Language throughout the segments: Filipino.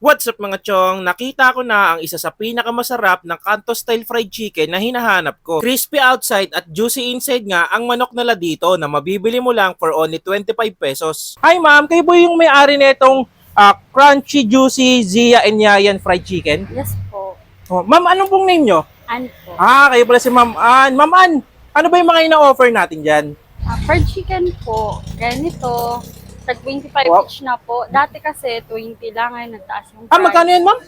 What's up mga chong? Nakita ko na ang isa sa pinakamasarap ng kanto style fried chicken na hinahanap ko. Crispy outside at juicy inside nga ang manok nila dito na mabibili mo lang for only 25 pesos. Hi ma'am, kayo po yung may-ari nitong ah, crunchy juicy Zia and Yayan fried chicken? Yes po. Oh, ma'am, anong pong name nyo? Ano po? Ah, kayo pala si Ma'am Ann. Ma'am Ann, ano ba yung mga ina-offer natin dyan? Ah, fried chicken po. Ganito. Tag 25 Wow. each na po. Dati kasi 20 lang ngayon nagtaas yung price. Ah, magkano yan ma'am?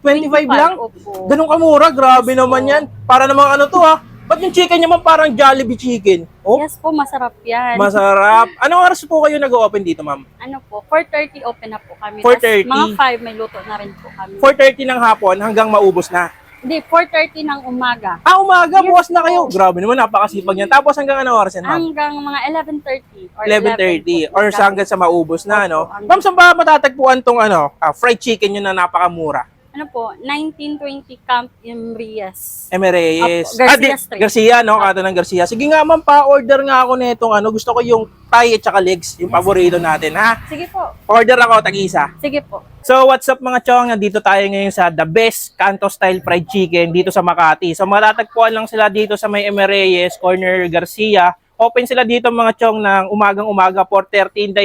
25 lang? Opo. Ganun kamura, grabe Yes, naman po. yan. Para namang ano to ha? Ba't yung chicken niya man parang Jollibee chicken? Oh, Yes po, masarap yan. masarap. Anong oras po kayo nag-open dito, ma'am? ano po, 4.30 open na po kami. 4:30. Tas Mga 5 may luto na rin po kami. 4.30 ng hapon hanggang maubos na. Hindi, 4.30 ng umaga. Ah, umaga, Yes bukas na kayo. Grabe naman, napakasipag niyan. Tapos hanggang anong oras yan, ma'am? Hanggang mga 11.30 or 11.30 po. or sa hanggang sa maubos na, ano? Ma'am, saan ba matatagpuan tong ano, ah, fried chicken nyo na napakamura? Ano po, 1920 Camp Imrias. Emereyes. Apo, Garcia ah, di- Street. Garcia, no? Kato ng Garcia. Sige nga, ma'am, pa-order nga ako nitong ano. Gusto ko yung thigh at saka legs, yung paborito natin, ha? Sige po. Order ako, tag-isa. Sige po. So, what's up mga chong? Nandito tayo ngayon sa the best Kanto style fried chicken dito sa Makati. So, matatagpuan lang sila dito sa may Emereyes, corner Garcia. Open sila dito mga chong ng umagang-umaga, 4.30 in the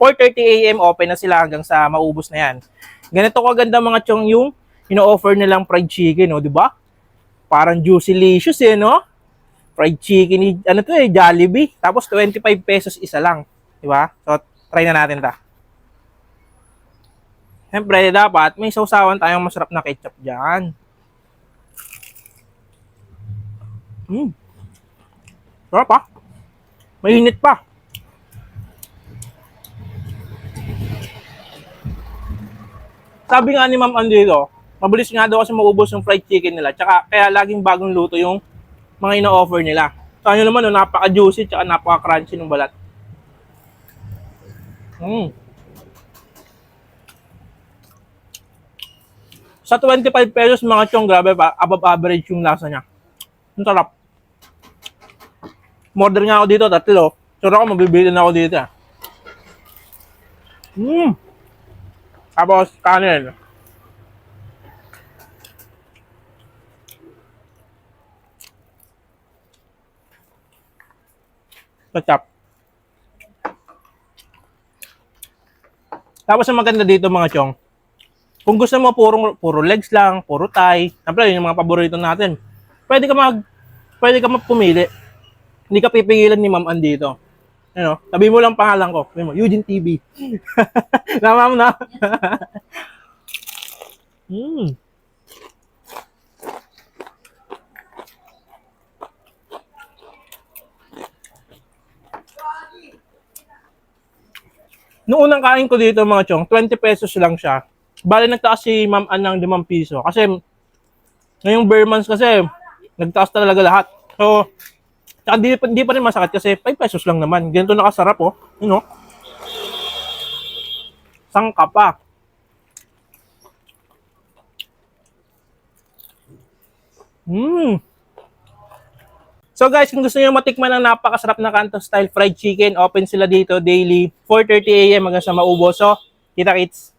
4.30 a.m. Open na sila hanggang sa maubos na yan. Ganito kaganda mga chong yung ino-offer nilang fried chicken, no? di ba? Parang juicy-licious eh, no? Fried chicken, ni- ano to eh, Jollibee. Tapos 25 pesos isa lang. Di ba? So, try na natin ta. Siyempre, dapat may sausawan tayong masarap na ketchup dyan. Hmm. Sarap ah. Mainit pa. Sabi nga ni Ma'am Andito, mabilis nga daw kasi maubos yung fried chicken nila. Tsaka kaya laging bagong luto yung mga ino-offer nila. Sa nyo naman, no, napaka-juicy tsaka napaka-crunchy ng balat. Hmm. Sa 25 pesos mga chong, grabe pa, above average yung lasa niya. Ang sarap. Order nga ako dito, tatlo. Sure ako, mabibili na ako dito. ah. Mm. Tapos, kanin. Ketchup. Tapos ang maganda dito mga chong, kung gusto mo puro puro legs lang, puro thigh, siyempre yun yung mga paborito natin. Pwede ka mag pwede ka magpumili. Hindi ka pipigilan ni Ma'am Ann dito. Ano, sabi mo lang pangalan ko. Sabi mo, Eugene TV. Tama mo na. mm. Noong unang kain ko dito mga chong, 20 pesos lang siya. Bale nagtaas si Ma'am Ann ng 5 piso. Kasi ngayong bare months kasi nagtaas talaga lahat. So, tsaka di, di pa rin masakit kasi 5 pesos lang naman. Ganito nakasarap oh. You know? Sangka pa. Mmm. So guys, kung gusto niyo matikman ng napakasarap na kanto style fried chicken, open sila dito daily 4:30 AM hanggang sa maubos. So, kita kits.